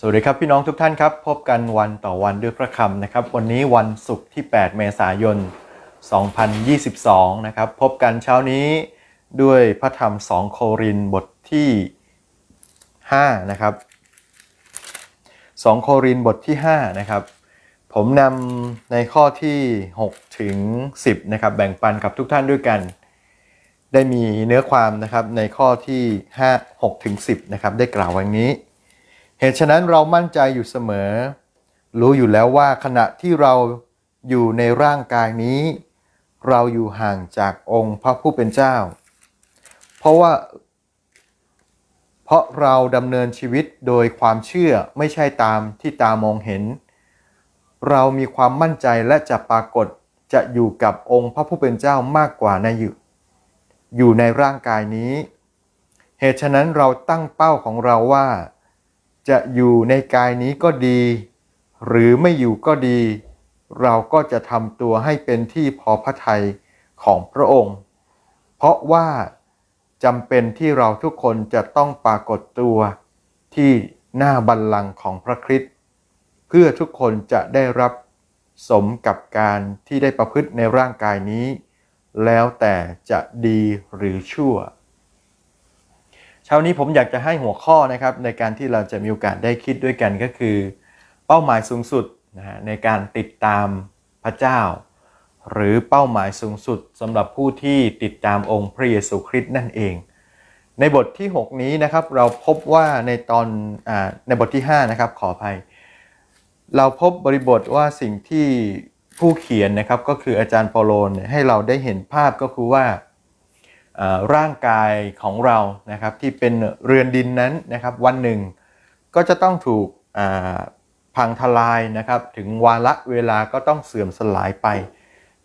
สวัสดีครับพี่น้องทุกท่านครับ พบกันวันต่อวันด้วยพระคำนะครับ วันนี้วันศุกร์ที่ 8 เมษายน 2022 นะครับ พบกันเช้านี้ด้วยพระธรรม 2 โครินบทที่ 5 นะครับ 2 โครินบทที่ 5 นะครับ ผมนำในข้อที่ 6 ถึง 10 นะครับ แบ่งปันกับทุกท่านด้วยกัน ได้มีเนื้อความนะครับในข้อที่ 5 6 ถึง 10 นะครับ ได้กล่าวไว้นี้ เหตุฉะนั้นเรามั่นใจอยู่เสมอ รู้อยู่แล้วว่าขณะที่เราอยู่ในร่างกายนี้ เราอยู่ห่างจากองค์พระผู้เป็นเจ้า เพราะว่า เพราะเราดำเนินชีวิตโดยความเชื่อไม่ใช่ตามที่ตามองเห็น เรามีความมั่นใจและจะปรากฏจะอยู่กับองค์พระผู้เป็นเจ้ามากกว่าในอยู่อยู่ในร่างกายนี้ เหตุฉะนั้นเราตั้งเป้าของเราว่า จะอยู่ในกายนี้ก็ดี หรือไม่อยู่ก็ดี เราก็จะทำตัวให้เป็นที่พอพระทัยของพระองค์ เพราะว่าจำเป็นที่เราทุกคนจะต้องปรากฏตัวที่หน้าบัลลังก์ของพระคริสต์เพื่อทุกคนจะได้รับสมกับการที่ได้ประพฤติในร่างกายนี้ แล้วแต่จะดีหรือชั่ว เช้านี้ผมอยากจะให้หัวข้อนะครับในการที่เราจะมีโอกาสได้คิดด้วยกันก็คือ เป้าหมายสูงสุดนะฮะในการติดตามพระเจ้า หรือเป้าหมายสูงสุดสำหรับผู้ที่ติดตามองค์พระเยซูคริสต์นั่นเอง ในบทที่ 6 นี้นะครับเราพบว่าในตอนอในบทที่5นะครับขออภัย เราพบบริบทว่าสิ่งที่ผู้เขียนนะครับก็คืออาจารย์เปาโลนให้เราได้เห็นภาพก็คือว่า ร่างกายของเรานะครับที่เป็นเรือนดินนั้นนะครับวันหนึ่งก็จะต้องถูกพังทลายนะครับ ถึงวาระเวลาก็ต้องเสื่อมสลายไป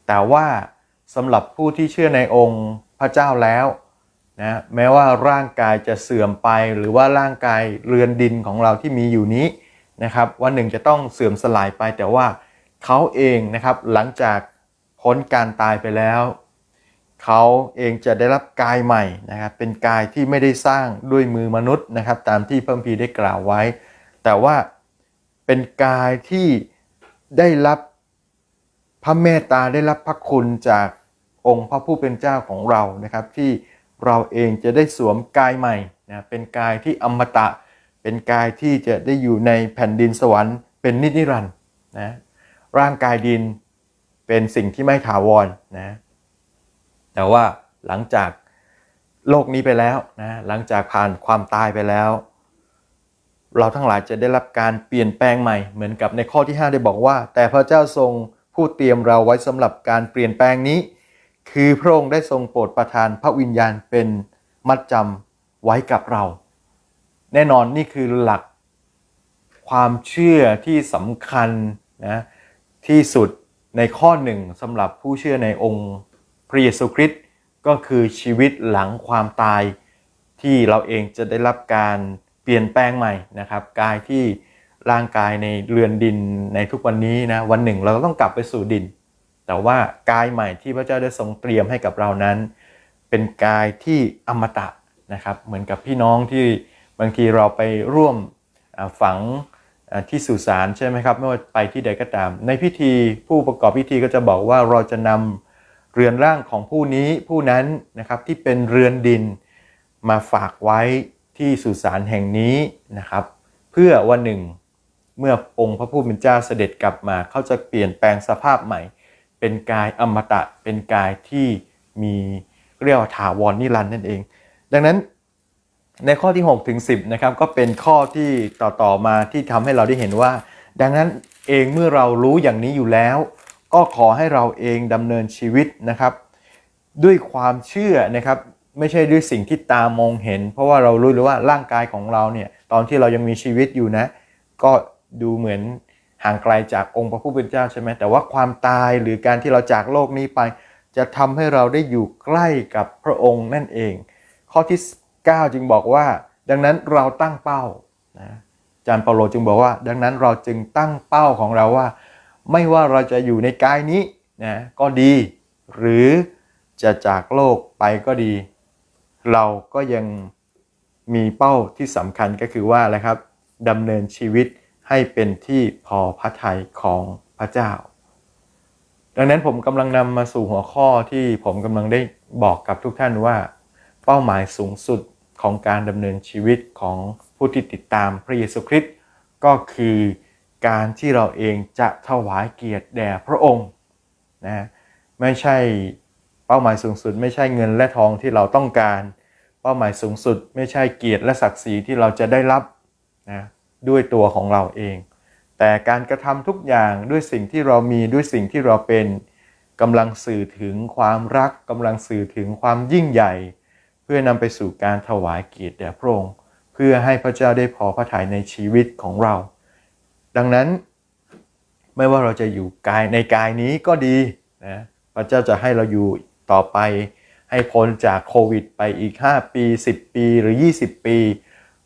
แต่ว่าสำหรับผู้ที่เชื่อในองค์พระเจ้าแล้วนะแม้ว่าร่างกายจะเสื่อมไปหรือว่าร่างกายเรือนดินของเราที่มีอยู่นี้นะครับ วันหนึ่งจะต้องเสื่อมสลายไป แต่ว่าเขาเองนะครับหลังจากพ้นการตายไปแล้ว เขาเองจะได้รับกายใหม่นะครับเป็นกายที่ไม่ได้สร้างด้วยมือมนุษย์นะครับ ตามที่พระคัมภีได้กล่าวไว้ แต่ว่าเป็นกายที่ได้รับพระเมตตาได้รับพระคุณจากองค์พระผู้เป็นเจ้าของเรานะครับ ที่เราเองจะได้สวมกายใหม่นะเป็นกายที่อมตะ เป็นกายที่จะได้อยู่ในแผ่นดินสวรรค์เป็นนิจนิรันดร์นะร่างกายดินเป็นสิ่งที่ไม่ถาวรนะ แต่ว่าหลังจากโลกนี้ไปแล้วนะหลังจากผ่านความตายไปแล้ว เราทั้งหลายจะได้รับการเปลี่ยนแปลงใหม่เหมือนกับในข้อที่ 5 ได้บอกว่า แต่พระเจ้าทรงผู้เตรียมเราไว้สำหรับการเปลี่ยนแปลงนี้ คือพระองค์ได้ทรงโปรดประทานพระวิญญาณเป็นมัดจำไว้กับเรา แน่นอนนี่คือหลักความเชื่อที่สำคัญนะที่สุดในข้อหนึ่งสำหรับผู้เชื่อในองค์ พระเยซูคริสต์ก็คือชีวิตหลังความตาย ที่เราเองจะได้รับการเปลี่ยนแปลงใหม่นะครับกายที่ร่างกายในเรือนดินในทุกวันนี้นะวันหนึ่งเราต้องกลับไปสู่ดิน แต่ว่ากายใหม่ที่พระเจ้าได้ทรงเตรียมให้กับเรานั้น เป็นกายที่อมตะนะครับเหมือนกับพี่น้องที่บางทีเราไปร่วมฝังที่สุสานใช่ไหมครับไม่ว่าไปที่ใดก็ตาม ในพิธีผู้ประกอบพิธีก็จะบอกว่าเราจะนำ เรือนร่างของผู้นี้ผู้นั้นนะครับที่เป็นเรือนดินมาฝากไว้ที่สุสานแห่งนี้นะครับ เพื่อวันหนึ่ง เมื่อองค์พระผู้เป็นเจ้าเสด็จกลับมาเขาจะเปลี่ยนแปลงสภาพใหม่ เป็นกายอมตะเป็นกายที่มีเรียกว่าถาวรนิรันดร์นั่นเอง ดังนั้นในข้อที่6ถึง10นะครับก็เป็นข้อที่ต่อต่อมาที่ทำให้เราได้เห็นว่า ดังนั้นเองเมื่อเรารู้อย่างนี้อยู่แล้ว ก็ขอให้เราเองดำเนินชีวิตนะครับ ด้วยความเชื่อนะครับไม่ใช่ด้วยสิ่งที่ตามองเห็น เพราะว่าเรารู้หรือว่าร่างกายของเราเนี่ยตอนที่เรายังมีชีวิตอยู่นะ ก็ดูเหมือนห่างไกลจากองค์พระผู้เป็นเจ้าใช่ไหมแต่ว่าความตายหรือการที่เราจากโลกนี้ไป จะทำให้เราได้อยู่ใกล้กับพระองค์นั่นเอง ข้อที่ 9 จึงบอกว่า ดังนั้นเราตั้งเป้านะอาจารย์เปาโลจึงบอกว่า ดังนั้นเราจึงตั้งเป้าของเราว่า ไม่ว่าเราจะอยู่ในกายนี้นะก็ดี หรือจะจากโลกไปก็ดี เราก็ยังมีเป้าที่สำคัญก็คือว่าอะไรครับดำเนินชีวิตให้เป็นที่พอพระทัยของพระเจ้า ดังนั้นผมกำลังนำมาสู่หัวข้อที่ผมกำลังได้บอกกับทุกท่านว่า เป้าหมายสูงสุดของการดำเนินชีวิตของผู้ที่ติดตามพระเยซูคริสต์ก็คือ การที่เราเองจะถวายเกียรติแด่พระองค์นะไม่ใช่เป้าหมายสูงสุด ไม่ใช่เงินและทองที่เราต้องการ เป้าหมายสูงสุด ไม่ใช่เกียรติและศักดิ์ศรีที่เราจะได้รับนะด้วยตัวของเราเอง แต่การกระทำทุกอย่างด้วยสิ่งที่เรามีด้วยสิ่งที่เราเป็นกำลังสื่อถึงความรักกำลังสื่อถึงความยิ่งใหญ่ เพื่อนำไปสู่การถวายเกียรติแด่พระองค์เพื่อให้พระเจ้าได้พอพระทัยในชีวิตของเรา ดังนั้นไม่ว่าเราจะอยู่กายในกายนี้ก็ดีนะพระเจ้าจะให้เราอยู่ต่อไป ให้พ้นจากโควิดไปอีก 5 ปี 10 ปีหรือ 20 ปี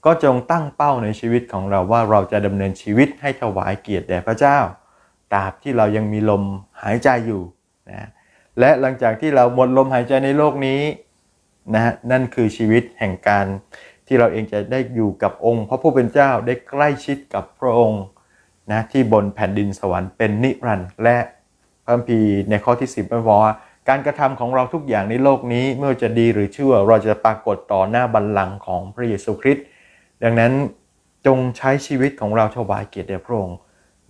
ก็จงตั้งเป้าในชีวิตของเราว่าเราจะดำเนินชีวิตให้ถวายเกียรติแด่พระเจ้าตราบที่เรายังมีลมหายใจอยู่นะและหลังจากที่เราหมดลมหายใจในโลกนี้นะฮะนั่นคือชีวิตแห่งการที่เราเองจะได้อยู่กับองค์พระผู้เป็นเจ้าได้ใกล้ชิดกับพระองค์ นะที่บนแผ่นดินสวรรค์เป็นนิรันดร์และพระคัมภีร์ในข้อที่ 10บอกว่าการกระทำของเราทุกอย่างในโลกนี้ไม่ว่าจะดีหรือชั่วเราจะปรากฏต่อหน้าบัลลังก์ของพระเยซูคริสต์ดังนั้นจงใช้ชีวิตของเราถวายเกียรติแด่พระองค์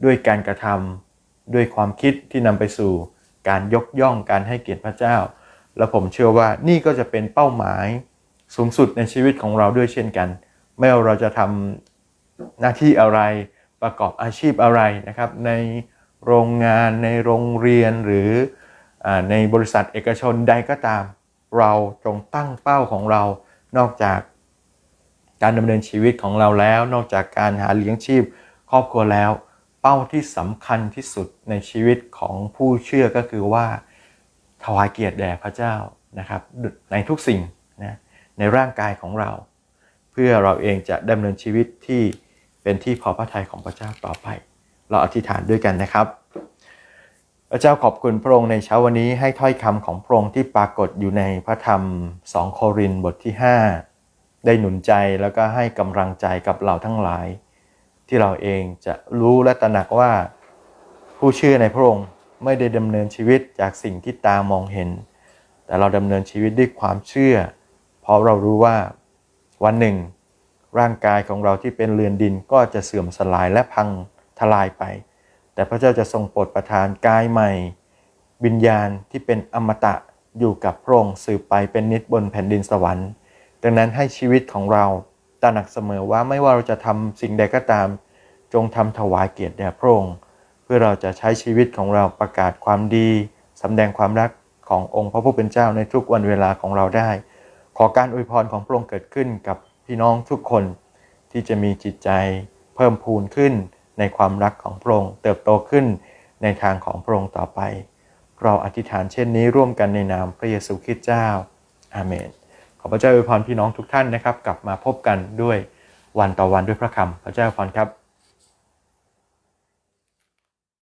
ด้วยการกระทำด้วยความคิดที่นำไปสู่ การยกย่องการให้เกียรติพระเจ้า และผมเชื่อว่านี่ก็จะเป็นเป้าหมายสูงสุดในชีวิตของเราด้วยเช่นกัน ไม่ว่าเราจะทำหน้าที่อะไร ประกอบอาชีพอะไรนะครับ ในโรงงานในโรงเรียนหรืออในบริษัทเอกชนใดก็ตาม เราจงตั้งเป้าของเรานอกจากการดำเนินชีวิตของเราแล้ว นอกจากการหาเลี้ยงชีพครอบครัวแล้ว เป้าที่สำคัญที่สุดในชีวิตของผู้เชื่อก็คือว่าถวายเกียรติแด่พระเจ้านะครับในทุกสิ่งนะในร่างกายของเรา เพื่อเราเองจะดำเนินชีวิตที่ เป็นที่พอพระทัยของพระเจ้าต่อไป เราอธิษฐานด้วยกันนะครับพระเจ้าขอบคุณพระองค์ในเช้าวันนี้ให้ถ้อยคำของพระองค์ที่ปรากฏอยู่ในพระธรรม 2 โครินธ์บทที่ 5 ได้หนุนใจแล้วก็ให้กำลังใจกับเราทั้งหลาย ที่เราเองจะรู้และตระหนักว่า ผู้เชื่อในพระองค์ไม่ได้ดำเนินชีวิตจากสิ่งที่ตามองเห็น แต่เราดำเนินชีวิตด้วยความเชื่อ เพราะเรารู้ว่าวันหนึ่ง ร่างกายของเราที่เป็นเรือนดินก็จะเสื่อมสลายและพังทลายไป แต่พระเจ้าจะทรงโปรดประทานกายใหม่ วิญญาณที่เป็นอมตะอยู่กับพระองค์สืบไปเป็นนิจบนแผ่นดินสวรรค์ ดังนั้นให้ชีวิตของเราตระหนักเสมอว่าไม่ว่าเราจะทำสิ่งใดก็ตาม จงทำถวายเกียรติแด่พระองค์ เพื่อเราจะใช้ชีวิตของเราประกาศความดีสำแดงความรักขององค์พระผู้เป็นเจ้าในทุกวันเวลาของเราได้ ขอการอวยพรของพระองค์เกิดขึ้นกับ พี่น้องทุกคนที่จะมีจิตใจเพิ่มพูนขึ้นในความรักของพระองค์เติบโตขึ้นในทางของพระองค์ต่อไป เราอธิษฐานเช่นนี้ร่วมกันในนามพระเยซูคริสต์เจ้า อาเมน ขอพระเจ้าอวยพรพี่น้องทุกท่านนะครับ กลับมาพบกันด้วยวันต่อวันด้วยพระคำพระเจ้าอวยพรครับ